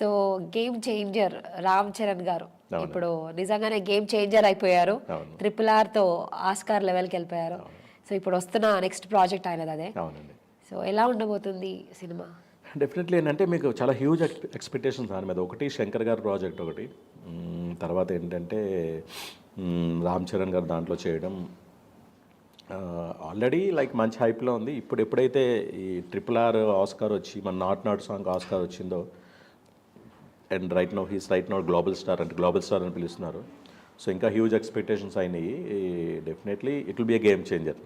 So game changer Ram Charan గారు. ఇప్పుడు నిజంగానే గేమ్ చేంజర్ అయిపోయారు. ట్రిపుల్ ఆర్తో ఆస్కార్ లెవెల్కి వెళ్ళిపోయారు. సో ఇప్పుడు వస్తున్న నెక్స్ట్ ప్రాజెక్ట్ ఆయనది అదే. సో ఎలా ఉండబోతుంది సినిమా? డెఫినెట్లీ ఏంటంటే మీకు చాలా హ్యూజ్ ఎక్స్పెక్టేషన్స్ దాని మీద. ఒకటి శంకర్ గారి ప్రాజెక్ట్ ఒకటి. తర్వాత ఏంటంటే రామ్ చరణ్ గారు దాంట్లో చేయడం. ఆల్రెడీ లైక్ మంచి హైప్లో ఉంది. ఇప్పుడు ఎప్పుడైతే ఈ ట్రిపుల్ ఆర్ ఆస్కార్ వచ్చి మన నాట్ నాట్ సాంగ్ ఆస్కార్ వచ్చిందో and right now he's right now global star అంటే గ్లోబల్ స్టార్ అని పిలుస్తున్నారు. సో ఇంకా హ్యూజ్ ఎక్స్పెక్టేషన్స్ అయినాయి. Definitely it will be a game changer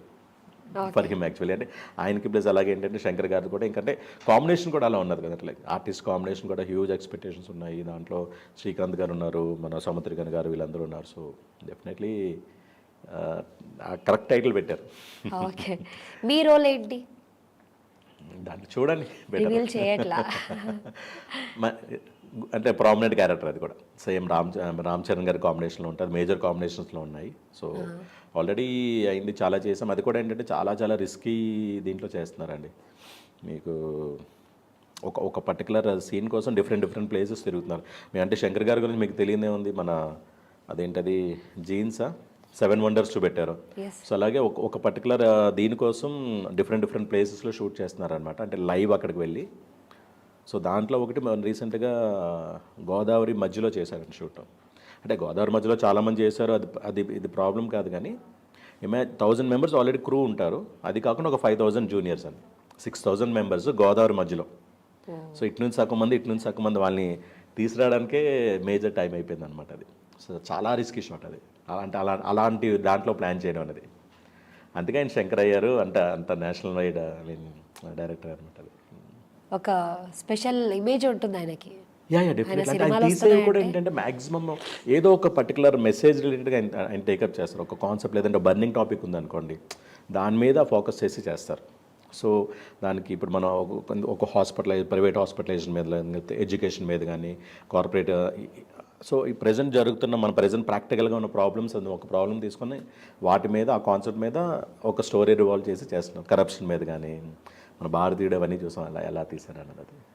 for him actually అంటే ఆయనకి ప్లస్ అలాగే ఏంటంటే శంకర్ గారు కూడా ఇంకంటే కాంబినేషన్ కూడా అలా ఉన్నది కదా. లైక్ ఆర్టిస్ట్ కాంబినేషన్ కూడా హ్యూజ్ ఎక్స్పెక్టేషన్స్ ఉన్నాయి. దాంట్లో శ్రీకాంత్ గారు ఉన్నారు మన సముద్రికన్ గారు వీళ్ళందరూ ఉన్నారు. సో డెఫినెట్లీ కరెక్ట్ టైటిల్ పెట్టారు. ఓకే మీ రోల్ ఏంటి? దాన్ని చూడండి చేయట్లా? అంటే ప్రామినెంట్ క్యారెక్టర్ అది కూడా. సేమ్ రామ్ రామ్ చరణ్ గారి కాంబినేషన్లో ఉంటుంది మేజర్ కాంబినేషన్స్లో ఉన్నాయి. సో ఆల్రెడీ అయింది చాలా చేసాం అది కూడా ఏంటంటే చాలా చాలా రిస్కీ దీంట్లో చేస్తున్నారండి. మీకు ఒక ఒక పర్టికులర్ సీన్ కోసం డిఫరెంట్ డిఫరెంట్ ప్లేసెస్ తిరుగుతున్నారు. మీ అంటే శంకర్ గారి గురించి మీకు తెలియదే ఉంది. మన అదేంటది? జీన్సా సెవెన్ వండర్స్ చూపెట్టారు. సో అలాగే ఒక ఒక పర్టికులర్ దీనికోసం డిఫరెంట్ డిఫరెంట్ ప్లేసెస్లో షూట్ చేస్తున్నారనమాట అంటే లైవ్ అక్కడికి వెళ్ళి. సో దాంట్లో ఒకటి మనం రీసెంట్గా గోదావరి మధ్యలో చేశారండి షూట్. అంటే గోదావరి మధ్యలో చాలామంది చేశారు అది అది ఇది ప్రాబ్లం కాదు కానీ ఇమే థౌజండ్ మెంబర్స్ ఆల్రెడీ క్రూ ఉంటారు. అది కాకుండా ఒక ఫైవ్ థౌజండ్ జూనియర్స్ అని సిక్స్ థౌజండ్ మెంబర్స్ గోదావరి మధ్యలో. సో ఇటు నుంచి సగం మంది ఇటు నుంచి సగం మంది వాళ్ళని తీసుకురావడానికే మేజర్ టైం అయిపోయింది అనమాట అది. సో చాలా రిస్కీ షాట్ అది. అలాంటి అలా అలాంటి దాంట్లో ప్లాన్ చేయడం అనేది. అందుకే ఆయన శంకర్ అయ్యారు అంత అంత national wide I mean director అనమాట అది. ఒక స్పెషల్ ఇమేజ్ ఉంటుంది ఆయనకి. యా యా డెఫినెట్లీ అంటే ఆయన తీసేవి కూడా ఏంటంటే మాక్సిమం ఏదో ఒక పర్టికులర్ మెసేజ్ రిలేటెడ్గా ఆయన టేకప్ చేస్తారు. ఒక కాన్సెప్ట్ లేదంటే బర్నింగ్ టాపిక్ ఉందనుకోండి దాని మీద ఫోకస్ చేసి చేస్తారు. సో దానికి ఇప్పుడు మనం ఒక- ఒక హాస్పిటలైజ్ ప్రైవేట్ హాస్పిటలైజేషన్ మీద లేకపోతే ఎడ్యుకేషన్ మీద కానీ కార్పొరేట్ సో ఈ ప్రజెంట్ జరుగుతున్న మన ప్రజెంట్ ప్రాక్టికల్గా ఉన్న ప్రాబ్లమ్స్ అది ఒక ప్రాబ్లం తీసుకొని వాటి మీద ఆ కాన్సెప్ట్ మీద ఒక స్టోరీ రివాల్వ్ చేసి చేస్తున్నాం కరప్షన్ మీద కానీ మన భారతీయుడు అవన్నీ చూసాం అలా ఎలా తీశారు అన్నది